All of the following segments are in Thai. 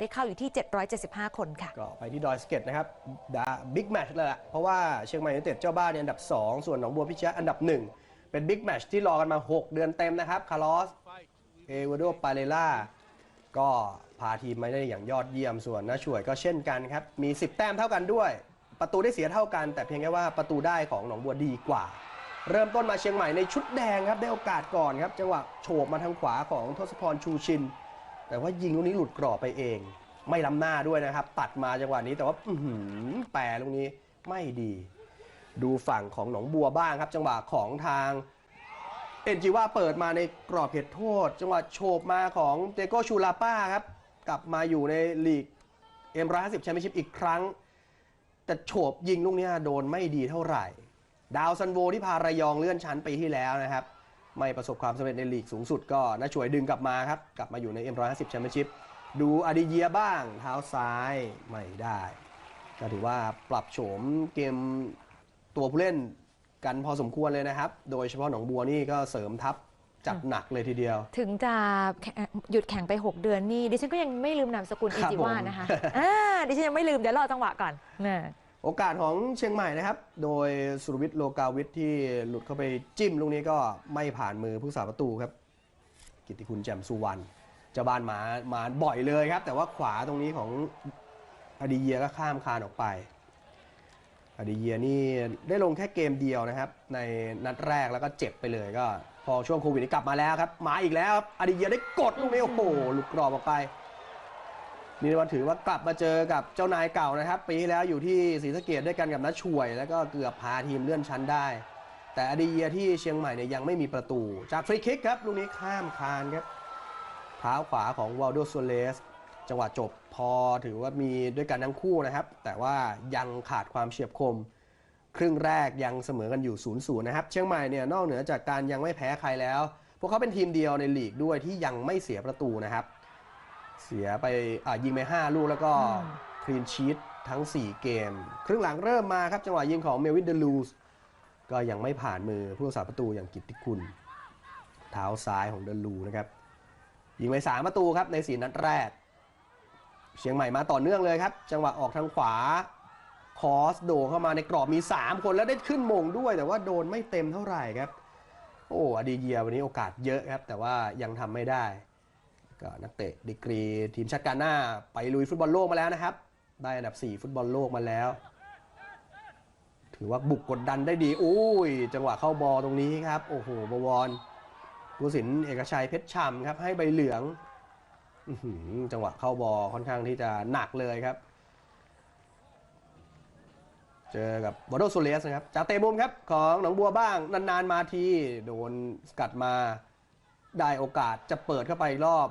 ได้เข้าอยู่ที่ 775 คนค่ะ ก็ไปที่ดอยสเก็ตนะครับดาบิ๊กแมชเลยแหละเพราะว่าเชียงใหม่ยูไนเต็ดเจ้าบ้านเนี่ยอันดับ 2 ส่วนหนองบัวพิชยะอันดับ 1 เป็นบิ๊กแมชที่รอกันมา 6 เดือนเต็มนะครับ คาร์ลอส เอวาโดปาเลล่า ก็พาทีมมาได้อย่างยอดเยี่ยมส่วนน้าช่วยก็เช่นกันครับ มี 10 แต้มเท่ากันด้วย ประตูได้เสียเท่ากัน แต่เพียงแค่ว่าประตูได้ของหนองบัวดีกว่า เริ่มต้นมาเชียงใหม่ในชุดแดงครับได้โอกาสก่อนครับจังหวะโฉบมาทางขวาของทศพรชูชิน แต่ว่ายิงลูกนี้หลุดกรอบไปเอง ไม่ล้ำหน้าด้วยนะครับ ตัดมาจังหวะนี้แต่ว่าอืแปรลูกนี้ไม่ดี ดูฝั่งของหนองบัวบ้างครับ จังหวะของทางเอ็นจิว่าเปิดมาในกรอบเขตโทษ จังหวะโฉบมาของเตโกชูลาป้าครับ กลับมาอยู่ในลีกเอ็มร้อยห้าสิบแชมเปี้ยนชิพอีกครั้ง แต่โฉบยิงลูกนี้โดนไม่ดีเท่าไหร่ ดาวซันโวที่พาระยองเลื่อนชั้นไปที่แล้วนะครับ ไม่ประสบความสำเร็จในลีกสูงสุดก็น่าช่วยดึงกลับมาครับ กลับมาอยู่ใน M150 แชมเปี้ยนชิพดูอาดิเยียบ้างเท้าซ้ายไม่ได้ก็ถือว่าปรับโฉมเกมตัวผู้เล่นกันพอสมควรเลยนะครับ โดยเฉพาะหนองบัวนี่ก็เสริมทัพจัดหนักเลยทีเดียว ถึงจะแข่งหยุดแข่งไป 6 เดือนนี่ดิฉันก็ยังไม่ลืมนามสกุลคอิรับจิวาผมนะคะอ่าดิฉันยังไม่ลืมเดี๋ยวรอจังหวะก่อนนะ โอกาสของเชียงใหม่นะครับ โดยสุรวิทย์โลกาวิทย์ที่หลุดเข้าไปจิ้มลูกนี้ก็ไม่ผ่านมือผู้สาประตูครับ กิติคุณแจ่มสุวรรณจ้าบ้านหมามาบ่อยเลยครับ แต่ว่าขวาตรงนี้ของอดีเยียก็ข้ามคานออกไป อดีเยียนี่ได้ลงแค่เกมเดียวนะครับ ในนัดแรกแล้วก็เจ็บไปเลยก็ พอช่วงโควิดนี้กลับมาแล้วครับ มาอีกแล้วครับอดีเยียได้กดลูกนี้โอ้โหหลุดกรอบออกไป นี่วันถือว่ากลับมาเจอกับเจ้านายเก่านะครับ ปีที่แล้วอยู่ที่ศรีสะเกดด้วยกันกับนัชช่วย แล้วก็เกือบพาทีมเลื่อนชั้นได้ แต่อดีเยียที่เชียงใหม่เนี่ยยังไม่มีประตู จากฟรีคิกครับลูกนี้ข้ามคานครับเท้าขวาของวาลโดโซเลสจังหวะจบพอถือว่ามีด้วยกันทั้งคู่นะครับ แต่ว่ายังขาดความเฉียบคม ครึ่งแรกยังเสมอกันอยู่0ูนย์นะครับ เชียงใหม่เนี่ยนอกเหนือจากการยังไม่แพ้ใครแล้ว พวกเขาเป็นทีมเดียวในลีกด้วยที่ยังไม่เสียประตูนะครับ เสียไปอะยิงไป 5 ลูกแล้วก็คลีนชีตทั้ง 4 เกม ครึ่งหลังเริ่มมาครับ จังหวะยิงของเมวินเดลูสก็ยังไม่ผ่านมือผู้รักษาประตูอย่างกิตติคุณ เท้าซ้ายของเดลูนะครับ ยิงไป 3 ประตูครับใน 4 นัดแรก เชียงใหม่มาต่อเนื่องเลยครับ จังหวะออกทางขวาคอสโดเข้ามาในกรอบมี 3 คนแล้วได้ขึ้นมงด้วย แต่ว่าโดนไม่เต็มเท่าไหร่ครับ โอ้อดีเยียวันนี้โอกาสเยอะครับ แต่ว่ายังทำไม่ได้ ก็นักเตะดีกรีทีมชาติกาหน้าไปลุยฟุตบอลโลกมาแล้วนะครับ ได้อันดับ 4 ฟุตบอลโลกมาแล้ว ถือว่าบุกกดดันได้ดีโอ้ย จังหวะเข้าบอลตรงนี้ครับ โอ้โหบวรผู้สินเอกชัยเพชรช่ำครับ ให้ใบเหลืองอจังหวะเข้าบอลค่อนข้างที่จะหนักเลยครับ เจอกับวอโดโซเลสนะครับจากเตะมุมครับ ของหนองบัวบ้างนานๆมาที โดนสกัดมาได้โอกาสจะเปิดเข้าไปอีกรอบ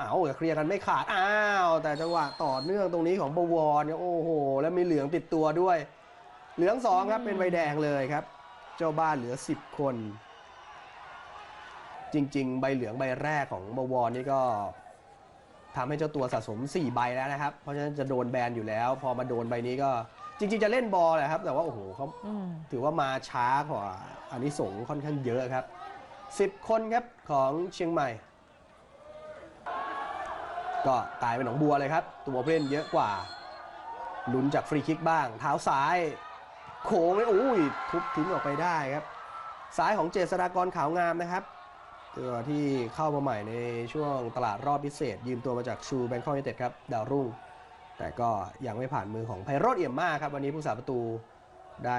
อ้าวแต่เคลียร์กันไม่ขาด อ้าว แต่จังหวะต่อเนื่องตรงนี้ของบวรเนี่ยโอ้โห แล้วมีเหลืองติดตัวด้วย เหลืองสองครับเป็นใบแดงเลยครับ เจ้าบ้านเหลือ 10 คน จริง ๆ ใบเหลืองใบแรกของบวรนี่ก็ทำให้เจ้าตัวสะสม 4 ใบแล้วนะครับ เพราะฉะนั้นจะโดนแบนอยู่แล้ว พอมาโดนใบนี้ก็จริง ๆ จะเล่นบอลแหละครับ แต่ว่าโอ้โหเขาอืมถือว่ามาช้ากว่าอันนี้สงส์ค่อนข้างเยอะครับ 10 คนครับของเชียงใหม่ ก็กลายเป็นหนองบัวเลยครับ ตัวผู้เล่นเยอะกว่าลุ้นจากฟรีคิกบ้าง เท้าซ้าย โค้งเลยอุ้ยทุบทิ้งออกไปได้ครับซ้ายของเจษฎากรขาวงามนะครับตัวที่เข้ามาใหม่ในช่วงตลาดรอบพิเศษ ยืมตัวมาจากชูแบงคอกยูไนเต็ดครับดาวรุ่ง แต่ก็ยังไม่ผ่านมือของไพโรดเอี่ยมมากครับ วันนี้ผู้สาประตูได้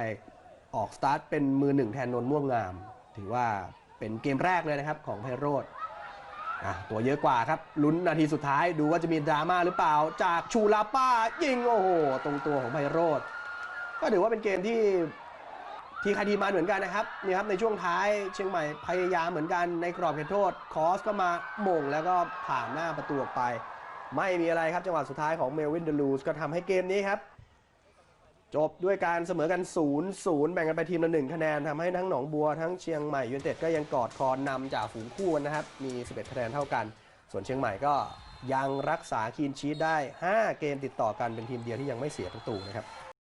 ออกสตาร์ทเป็นมือหนึ่งแทนนนท์ม่วงงาม ถือว่าเป็นเกมแรกเลยนะครับของไพโรด อะตัวเยอะกว่าครับ ลุ้นนาทีสุดท้ายดูว่าจะมีดราม่าหรือเปล่า จากชูลาป้ายิงโอ้โหตรงตัวของไพโรดก็ถือว่าเป็นเกมที่ทีใครทีมมันเหมือนกันนะครับนี่ครับในช่วงท้ายเชียงใหม่พยายามเหมือนกันในกรอบเขตโทษ คอสก็มาหม่งแล้วก็ผ่านหน้าประตูออกไป ไม่มีอะไรครับจังหวะสุดท้ายของเมลวินเดลูสก็ทำให้เกมนี้ครับ จบด้วยการเสมอกัน 0 0 แบ่งกันไปทีมละ1คะแนนทำให้ทั้งหนองบัวทั้งเชียงใหม่ยูเนเต็ดก็ยังกอดคอนำจากฝูงคู่นนะครับ มี 11 คะแนนเท่ากัน ส่วนเชียงใหม่ก็ยังรักษาคีนชีตได้ 5 เกมติดต่อกันเป็นทีมเดียวที่ยังไม่เสียประตูนะครับ